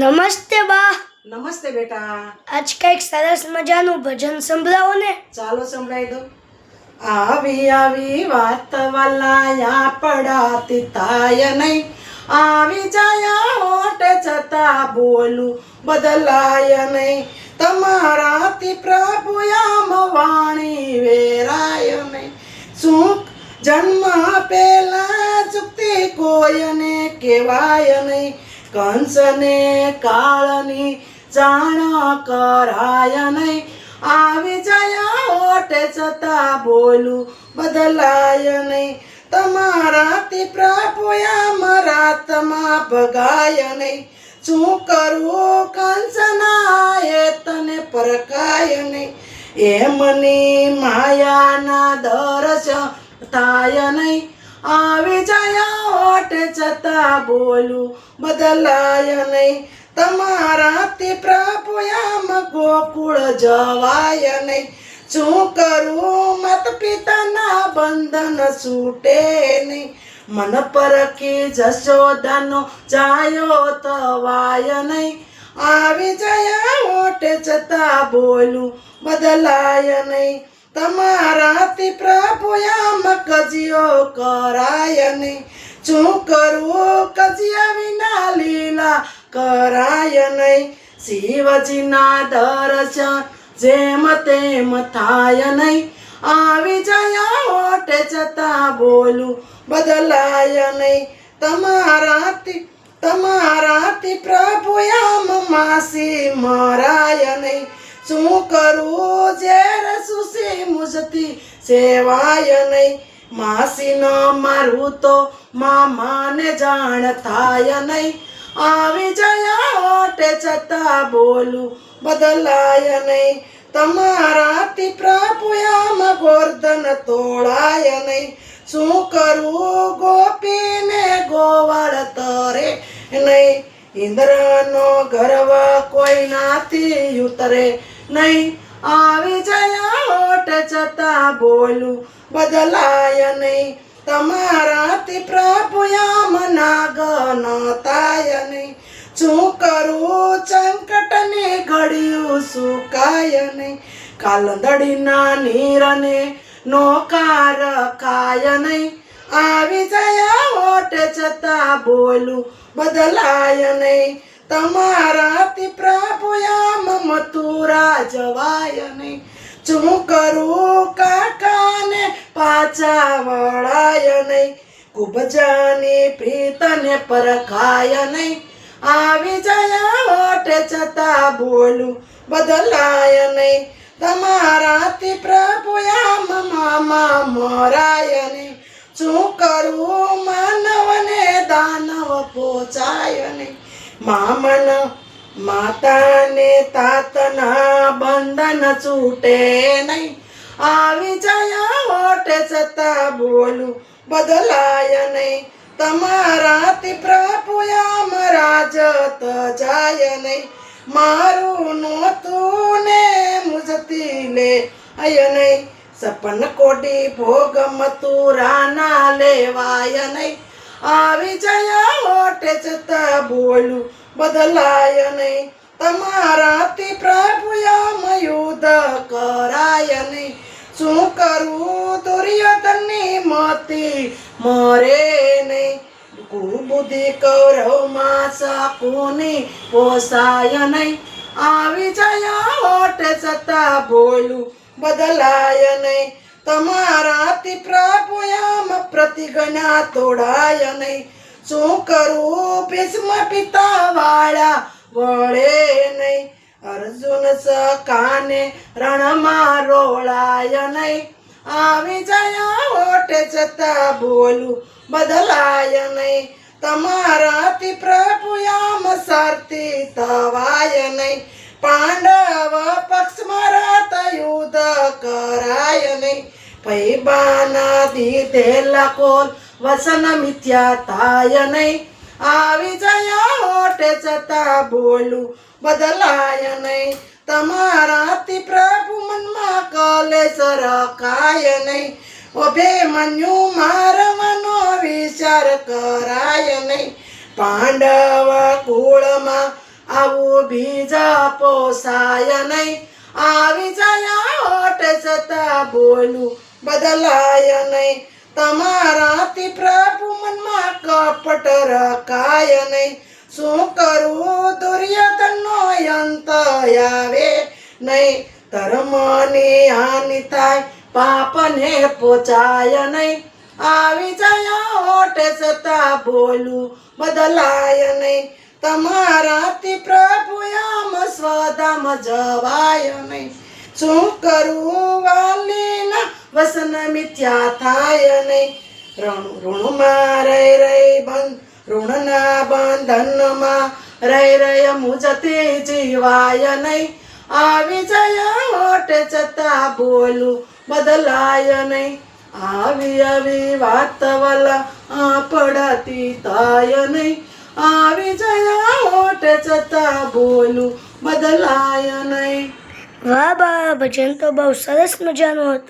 નમસ્તે બા. નમસ્તે બેટા. આજ કંઈક સરસ મજાનું ભજન સંભળાવો ને. ચાલો સંભળાઈ દો. આવી આવી વાત વલાયા પડાતી તાય નહીં. આવી જાયા હોટ છતાં બોલું બદલાય નહીં. તમારાથી પ્રભુ આમ વાણી વેરાય નહીં. શું જન્મ પેલા ચૂકતી કોયને કહેવાય નહીં. કંસને કાળની જાણ કરાય નહીં આવી જાય ઓટે છતાં બોલું બદલાય નહીં તમારાથી પ્રભુ આમ તમા ભગાય નહીં શું કરું કંસના એ તને પરકાય નહીં એમની માયાના દર્શ થાય નહીં આવી જાય ઓટ છતાં બોલું, બદલાય નહીં તમારાથી પ્રભુ આમ ગોકુળ જવાય નહીં. શું કરું? મત પિતાના બંધન છૂટે નહીં. મન પરખી જશોદાનો જાયો તવાય નહીં. આવી જયા ઓટ છતાં બોલું, બદલાય નહીં તમારાથી પ્રભુ આમ કજિયો કરાય નહીં. શું કરવું કજિયા વિના લીલા કરાય નહીં. શિવજીના દર્શન જેમ તેમ થાય નહીં. આવી જયા ઓટે જતા બોલું બદલાય નહીં. તમારાથી તમારાથી પ્રભુ માસી મરાય નહીં. શું કરું ઝેર સુસી મુજતી? સેવાય નહીં. માસી ન મારું તો મામાને જાણ થાય નહીં. આવી જયા ઓટે છતાં બોલું, બદલાય નહીં. તમારાથી પ્રભુ આમ ગોર્ધન તોળાય નહીં. શું કરું ગોપીને ગોવાળ તરે નહીં. ઇન્દ્રનો ગર્વ કોઈ નાથી ઉતરે. નહીં. આવી જયા હોટ છતાં બોલું, બદલાય નહીં. તમારાથી પ્રભુ આમ નાગન થાય નહીં. શું કરું? સંકટની ઘડ્યું સુકાય નહીં. કાલંદડીના નીરને નોકાર ખાય નહીં. આવી જયા હોટ છતાં બોલું, બદલાય નહીં. તમારાથી પ્રભુયા આમ મથુરા જવાય નહીં. શું કરું કાકાને પાછા વળાય નહીં. કુબજાની પ્રીતને પરખાય નહીં. આવી જયા ઓટે છતાં બોલું બદલાય નહીં. તમારાથી પ્રભુયા મામા મરાય નહીં. શું કરું માનવને દાનવ પોચાય નહીં. મામન માતાને તાતના બંધન છૂટે નહીં. આવી જાય ઓટે છતાં બોલું બદલાય નહીં. તમારાથી પ્રભુ આમ રાજ જાય નહીં. મારું નોતું ને મુજતી લે અય નહીં. સપન કોટી ભોગ મતુરાના લેવાય નહીં. આવી જયા ઓટે છતાં બોલું, બદલાય નહીં. તમારાથી પ્રભુ આમ યુદ્ધ કરાય નહીં. શું કરું દુર્યોધનની મતી? મરે નહીં. કુબુદ્ધિ કૌરવમાં શકુની પોસાય નહીં. આવી જયા ઓટે છતાં બોલું, બદલાય નહીં. તમારાથી પ્રભુ આમ પ્રતિજ્ઞા તોડાય નહીં. શું કરું ભીષ્મ પિતા વાળા વળે નહીં. અર્જુન સકાને રણમાં રોળાય નહીં. આવી જયા ઓટે જતા બોલું બદલાય નહીં. તમારાથી પ્રભુ આમ સારથી તવાય નહીં. પાંડવ પક્ષમાં રાત યુદ્ધ કરાય નહીં પૈબાના દીધેલા કોલ વસન મિથ્યા થાય નહીં આવી જાય ઓટે છતાં બોલું બદલાય નહીં તમારાથી પ્રભુ મનમાં કલેશ રખાય નહીં અભિમન્યુ મારવાનો વિચાર કરાય નહીં પાંડવ કુળમાં આવું બદલાય નહીં તમારાથી પ્રભુ મનમાં કપટ રખાય નહીં શું કરું? દુર્યોધનનો અંત આવે નહીં. ધર્મની હાનિ થાય, પાપને પોચાય નહીં. આવી જાય હોટ છતાં બોલું, બદલાય નહીં. તમારાથી પ્રભુ આમ સ્વધામ જવાય નહીં. શું કરું? વાલીના વસન મિથ્યા થાય નહીં ઋણ ઋણમાં રહી રહી બંધ ઋણના બંધનમાં રહી રહી મુજતી જીવાય નહીં આવી જાય હોટ છતાં બોલું બદલાય નહીં આવી આવી વાત વાલા આપણાથી થાય નહીં આવી જાય હોટ છતાં બોલું બદલાય નહીં વાહ બા ભજન તો બહુ સરસ મજાનું હતું